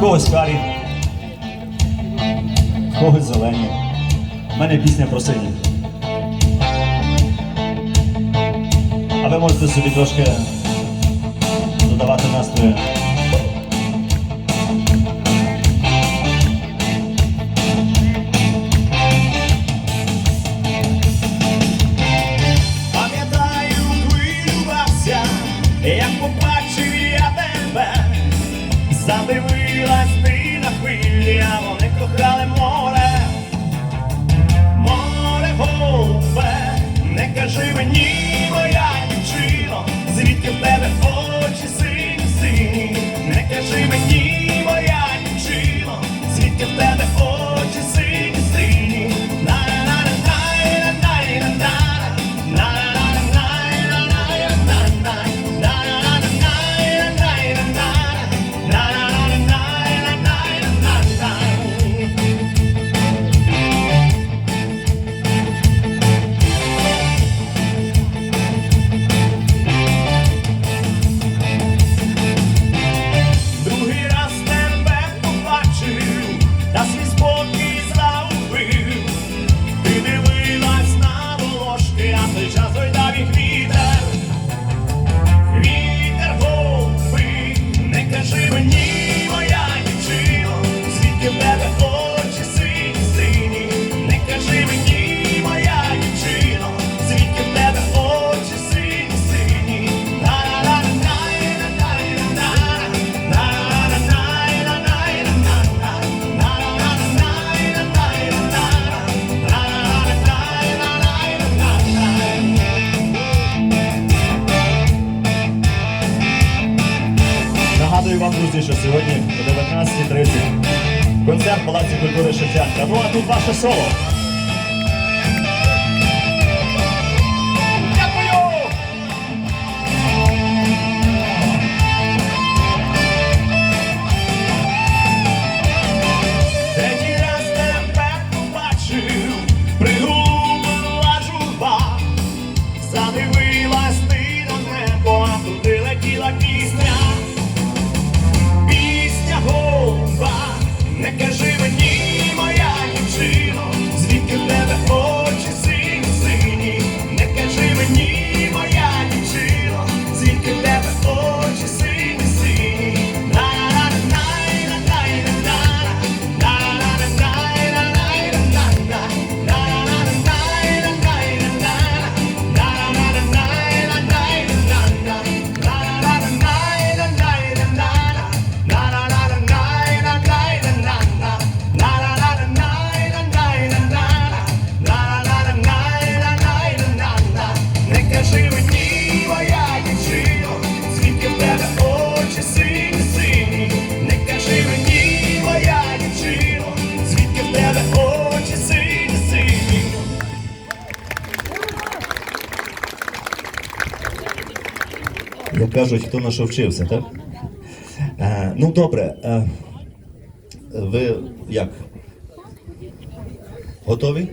Когось карі, когось зелені. У мене пісня про сині. А ви можете собі трошки додавати настрою. down всі, що сьогодні о 19.30 концерт Палаці культури Шевченка. Ну а тут ваше соло. Як кажуть, хто на що вчився, так? Е, ну добре. Е, ви як? Готові?